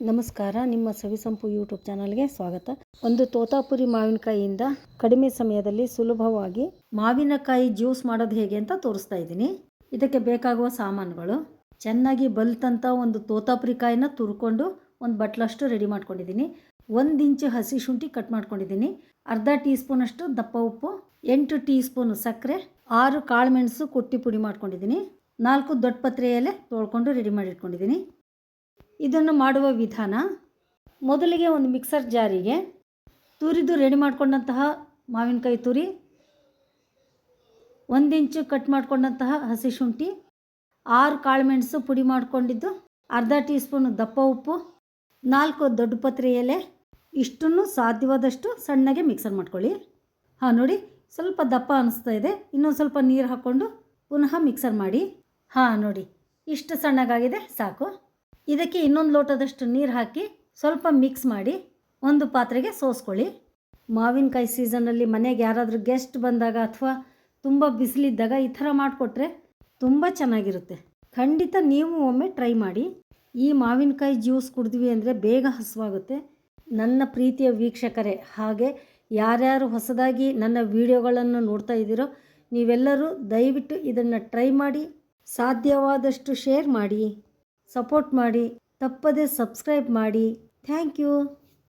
ನಮಸ್ಕಾರ, ನಿಮ್ಮ ಸವಿಸಂಪು ಯೂಟ್ಯೂಬ್ ಚಾನಲ್ಗೆ ಸ್ವಾಗತ. ಒಂದು ತೋತಾಪುರಿ ಮಾವಿನಕಾಯಿಯಿಂದ ಕಡಿಮೆ ಸಮಯದಲ್ಲಿ ಸುಲಭವಾಗಿ ಮಾವಿನಕಾಯಿ ಜ್ಯೂಸ್ ಮಾಡೋದು ಹೇಗೆ ಅಂತ ತೋರಿಸ್ತಾ ಇದ್ದೀನಿ. ಇದಕ್ಕೆ ಬೇಕಾಗುವ ಸಾಮಾನುಗಳು. ಚೆನ್ನಾಗಿ ಬಲ್ತಂತ ಒಂದು ತೋತಾಪುರಿ ಕಾಯಿನ ತುರ್ಕೊಂಡು ಒಂದು ಬಟ್ಲಷ್ಟು ರೆಡಿ ಮಾಡ್ಕೊಂಡಿದ್ದೀನಿ. ಒಂದು ಇಂಚು ಹಸಿ ಶುಂಠಿ ಕಟ್ ಮಾಡ್ಕೊಂಡಿದ್ದೀನಿ. ಅರ್ಧ ಟೀ ಸ್ಪೂನಷ್ಟು ದಪ್ಪ ಉಪ್ಪು, ಎಂಟು ಟೀ ಸ್ಪೂನ್ ಸಕ್ಕರೆ, ಆರು ಕಾಳುಮೆಣಸು ಕುಟ್ಟಿ ಪುಡಿ ಮಾಡ್ಕೊಂಡಿದ್ದೀನಿ. ನಾಲ್ಕು ದೊಡ್ಡ ಪತ್ರೆ ಎಲೆ ತೊಳ್ಕೊಂಡು ರೆಡಿ ಮಾಡಿ ಇಟ್ಕೊಂಡಿದ್ದೀನಿ ಇದನ್ನು ಮಾಡುವ ವಿಧಾನ, ಮೊದಲಿಗೆ ಒಂದು ಮಿಕ್ಸರ್ ಜಾರಿಗೆ ತುರಿದು ರೆಡಿ ಮಾಡಿಕೊಂಡಂತಹ ಮಾವಿನಕಾಯಿ ತುರಿ, ಒಂದು ಇಂಚು ಕಟ್ ಮಾಡಿಕೊಂಡಂತಹ ಹಸಿ ಶುಂಠಿ, ಆರು ಕಾಳುಮೆಣಸು ಪುಡಿ ಮಾಡಿಕೊಂಡಿದ್ದು, ಅರ್ಧ ಟೀ ಸ್ಪೂನ್ ದಪ್ಪ ಉಪ್ಪು, ನಾಲ್ಕು ದೊಡ್ಡ ಪತ್ರೆ ಎಲೆ, ಇಷ್ಟನ್ನು ಸಾಧ್ಯವಾದಷ್ಟು ಸಣ್ಣಗೆ ಮಿಕ್ಸರ್ ಮಾಡ್ಕೊಳ್ಳಿ. ಹಾಂ, ನೋಡಿ, ಸ್ವಲ್ಪ ದಪ್ಪ ಅನಿಸ್ತಾ ಇದೆ. ಇನ್ನೊಂದು ಸ್ವಲ್ಪ ನೀರು ಹಾಕ್ಕೊಂಡು ಪುನಃ ಮಿಕ್ಸರ್ ಮಾಡಿ. ಹಾಂ, ನೋಡಿ, ಇಷ್ಟು ಸಣ್ಣಗಾಗಿದೆ, ಸಾಕು. ಇದಕ್ಕೆ ಇನ್ನೊಂದು ಲೋಟದಷ್ಟು ನೀರು ಹಾಕಿ ಸ್ವಲ್ಪ ಮಿಕ್ಸ್ ಮಾಡಿ ಒಂದು ಪಾತ್ರೆಗೆ ಸೋಸ್ಕೊಳ್ಳಿ. ಮಾವಿನಕಾಯಿ ಸೀಸನಲ್ಲಿ ಮನೆಗೆ ಯಾರಾದರೂ ಗೆಸ್ಟ್ ಬಂದಾಗ ಅಥವಾ ತುಂಬ ಬಿಸಿಲಿದ್ದಾಗ ಈ ಥರ ಮಾಡಿಕೊಟ್ರೆ ತುಂಬ ಚೆನ್ನಾಗಿರುತ್ತೆ. ಖಂಡಿತ ನೀವು ಒಮ್ಮೆ ಟ್ರೈ ಮಾಡಿ. ಈ ಮಾವಿನಕಾಯಿ ಜ್ಯೂಸ್ ಕುಡಿದ್ವಿ ಅಂದರೆ ಬೇಗ ಹಸುವಾಗುತ್ತೆ. ನನ್ನ ಪ್ರೀತಿಯ ವೀಕ್ಷಕರೇ, ಹಾಗೆ ಯಾರ್ಯಾರು ಹೊಸದಾಗಿ ನನ್ನ ವಿಡಿಯೋಗಳನ್ನು ನೋಡ್ತಾ ಇದ್ದೀರೋ ನೀವೆಲ್ಲರೂ ದಯವಿಟ್ಟು ಇದನ್ನು ಟ್ರೈ ಮಾಡಿ, ಸಾಧ್ಯವಾದಷ್ಟು ಶೇರ್ ಮಾಡಿ. ಸಪೋರ್ಟ್ ಮಾಡಿ ತಪ್ಪದೆ ಸಬ್ಸ್ಕ್ರೈಬ್ ಮಾಡಿ ಥ್ಯಾಂಕ್ ಯು